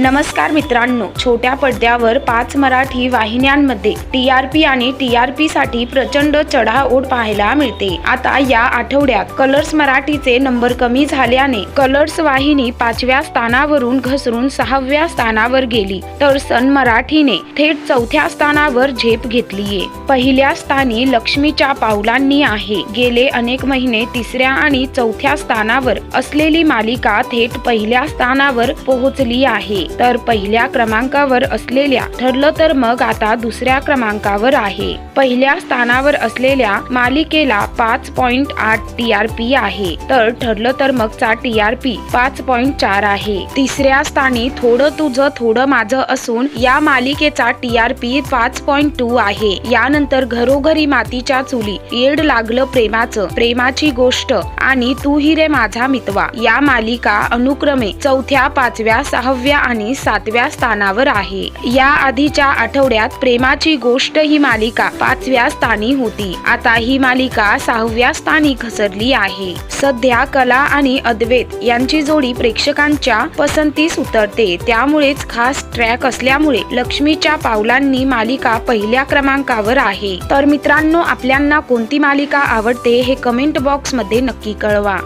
नमस्कार मित्रांनो छोट्या पडद्यावर पाच मराठी वाहिन्यांमध्ये टी आर पी आणि टी आर पी साठी प्रचंड चढाओढ पाहायला मिळते. आता या आठवड्यात कलर्स मराठीचे नंबर कमी झाल्याने कलर्स वाहिनी पाचव्या स्थानावरून घसरून सहाव्या स्थानावर गेली. तर सन मराठीने थेट चौथ्या स्थानावर झेप घेतलीये. पहिल्या स्थानी लक्ष्मीच्या पावलांनी आहे. गेले अनेक महिने तिसऱ्या आणि चौथ्या स्थानावर असलेली मालिका थेट पहिल्या स्थानावर पोहोचली आहे. तर पहिल्या क्रमांकावर असलेल्या ठरलं तर मग आता दुसऱ्या क्रमांकावर आहे. पहिल्या स्थानावर असलेल्या मालिकेला पाच पॉइंट आठ टी आर पी आहे. तर ठरलं तर मगचा टी आर पी पाच पॉइंट चार आहे. तिसऱ्या स्थानी थोडं तुझं थोडं माझं असून या मालिकेचा टी आर पी पाच पॉइंट टू आहे. यानंतर घरोघरी मातीच्या चुली येड लागलं प्रेमाचं प्रेमाची गोष्ट आणि तू हि रे माझा मितवा. या मालिका अनुक्रमे चौथ्या पाचव्या सहाव्या आणि सातव्या स्थानावर आहे. या आधीच्या आठवड्यात प्रेमाची गोष्ट ही मालिका पाचव्या स्थानी होती. आता ही मालिका सहाव्या स्थानी घसरली आहे. सध्या कला आणि अद्वैत यांची जोडी प्रेक्षकांच्या पसंतीस उतरते त्यामुळेच खास ट्रॅक असल्यामुळे लक्ष्मीच्या पावलांनी मालिका पहिल्या क्रमांकावर आहे. तर मित्रांनो आपल्यांना कोणती मालिका आवडते हे कमेंट बॉक्समध्ये नक्की कळवा.